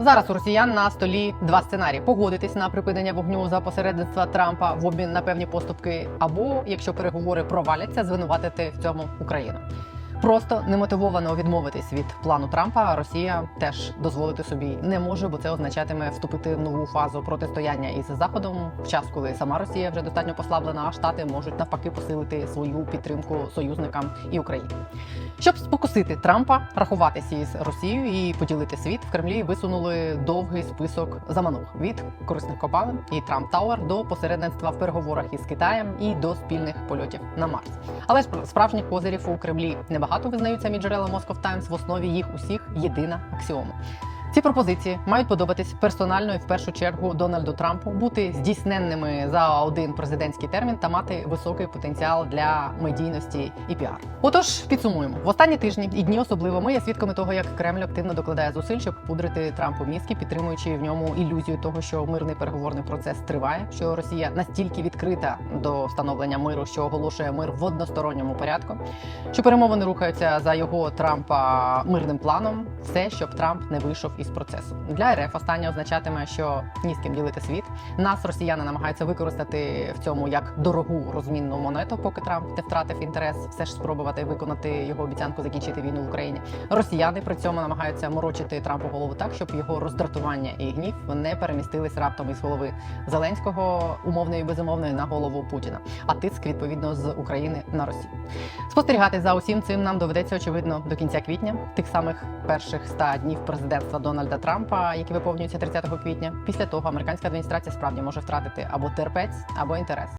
Зараз у росіян на столі два сценарії: погодитись на припинення вогню за посередництва Трампа в обмін на певні поступки, або якщо переговори проваляться, звинуватити в цьому Україну. Просто немотивовано відмовитись від плану Трампа. Росія теж дозволити собі не може, бо це означатиме вступити в нову фазу протистояння із заходом в час, коли сама Росія вже достатньо послаблена, а штати можуть навпаки посилити свою підтримку союзникам і Україні. Щоб спокусити Трампа, рахуватися із Росією і поділити світ в Кремлі висунули довгий список заманух від корисних копалин і Трамп Тауер до посередництва в переговорах із Китаєм і до спільних польотів на Марс. Але сп- справжніх козирів у Кремлі небагато визнаються між джерела Moscow Times. В основі їх усіх єдина аксіома. Ці пропозиції мають подобатись персонально і в першу чергу Дональду Трампу, бути здійсненними за один президентський термін та мати високий потенціал для медійності і піар. Отож, підсумуємо в останні тижні і дні особливо ми є свідками того, як Кремль активно докладає зусиль, щоб пудрити Трампу мізки, підтримуючи в ньому ілюзію того, що мирний переговорний процес триває, що Росія настільки відкрита до встановлення миру, що оголошує мир в односторонньому порядку, що перемовини рухаються за його Трампа мирним планом. Все, щоб Трамп не вийшов із процесу. Для РФ останнє означатиме, що ні з ким ділити світ. Нас росіяни намагаються використати в цьому як дорогу розмінну монету, поки Трамп не втратив інтерес, все ж спробувати виконати його обіцянку закінчити війну в Україні. Росіяни при цьому намагаються морочити Трампу голову так, щоб його роздратування і гнів не перемістились раптом із голови Зеленського умовної і безумовної на голову Путіна, а тиск відповідно з України на Росію. Спостерігати за усім цим нам доведеться очевидно до кінця квітня, тих самих перших 100 днів президентства Дональда Трампа, які виповнюються 30 квітня. Після того американська адміністрація справді може втратити або терпець, або інтерес.